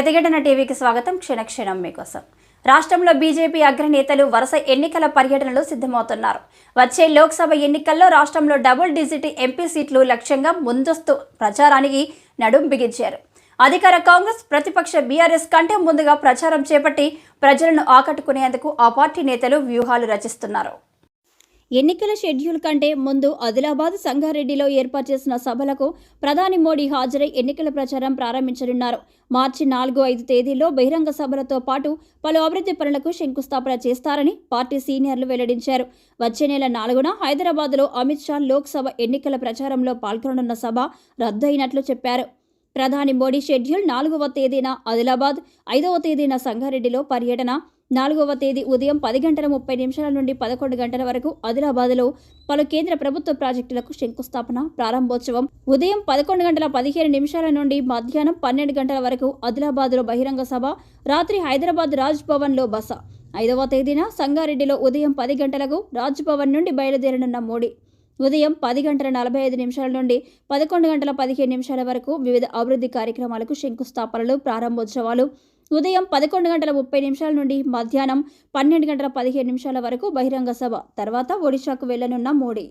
ప్రతిఘటన టీవీకి స్వాగతం. క్షణక్షణం మీకోసం. రాష్ట్రంలో బీజేపీ అగ్రనేతలు వరుస ఎన్నికల పర్యటనలు సిద్ధమవుతున్నారు. వచ్చే లోక్సభ ఎన్నికల్లో రాష్ట్రంలో డబుల్ డిజిట్ ఎంపీ సీట్లు లక్ష్యంగా ముందస్తు ప్రచారానికి నడుం బిగించారు. అధికార కాంగ్రెస్ ప్రతిపక్ష బీఆర్ఎస్ కంటే ముందుగా ప్రచారం చేపట్టి ప్రజలను ఆకట్టుకునేందుకు ఆ పార్టీ నేతలు వ్యూహాలు రచిస్తున్నారు. ఎన్నికల షెడ్యూల్ కంటే ముందు ఆదిలాబాద్ సంగారెడ్డిలో ఏర్పాటు చేసిన సభలకు ప్రధాని మోడీ హాజరై ఎన్నికల ప్రచారం ప్రారంభించనున్నారు. మార్చి నాలుగు ఐదు తేదీల్లో బహిరంగ సభలతో పాటు పలు అభివృద్ధి పనులకు శంకుస్థాపన చేస్తారని పార్టీ సీనియర్లు వెల్లడించారు. వచ్చే నెల నాలుగున హైదరాబాద్లో అమిత్ షా లోక్సభ ఎన్నికల ప్రచారంలో పాల్గొననున్న సభ రద్దయినట్లు చెప్పారు. ప్రధాని మోడీ షెడ్యూల్ నాలుగవ తేదీన ఆదిలాబాద్ ఐదవ తేదీన సంగారెడ్డిలో పర్యటన నాలుగవ తేదీ ఉదయం పది గంటల ముప్పై నిమిషాల నుండి పదకొండు గంటల వరకు ఆదిలాబాద్లో పలు కేంద్ర ప్రభుత్వ ప్రాజెక్టులకు శంకుస్థాపన ప్రారంభోత్సవం. ఉదయం పదకొండు గంటల పదిహేను నిమిషాల నుండి మధ్యాహ్నం పన్నెండు గంటల వరకు ఆదిలాబాద్లో బహిరంగ సభ రాత్రి హైదరాబాద్ రాజ్ భవన్లో బస. ఐదవ తేదీన సంగారెడ్డిలో ఉదయం పది గంటలకు రాజ్ భవన్ నుండి బయలుదేరనున్న మోడీ. ఉదయం పది గంటల నలభై ఐదు నిమిషాల నుండి పదకొండు గంటల పదిహేను నిమిషాల వరకు వివిధ అభివృద్ధి కార్యక్రమాలకు శంకుస్థాపనలు ప్రారంభోత్సవాలు ఉదయం పదకొండు గంటల ముప్పై నిమిషాల నుండి మధ్యాహ్నం పన్నెండు గంటల పదిహేను నిమిషాల వరకు బహిరంగ సభ. తర్వాత ఒడిశాకు వెళ్ళనున్న మోడీ.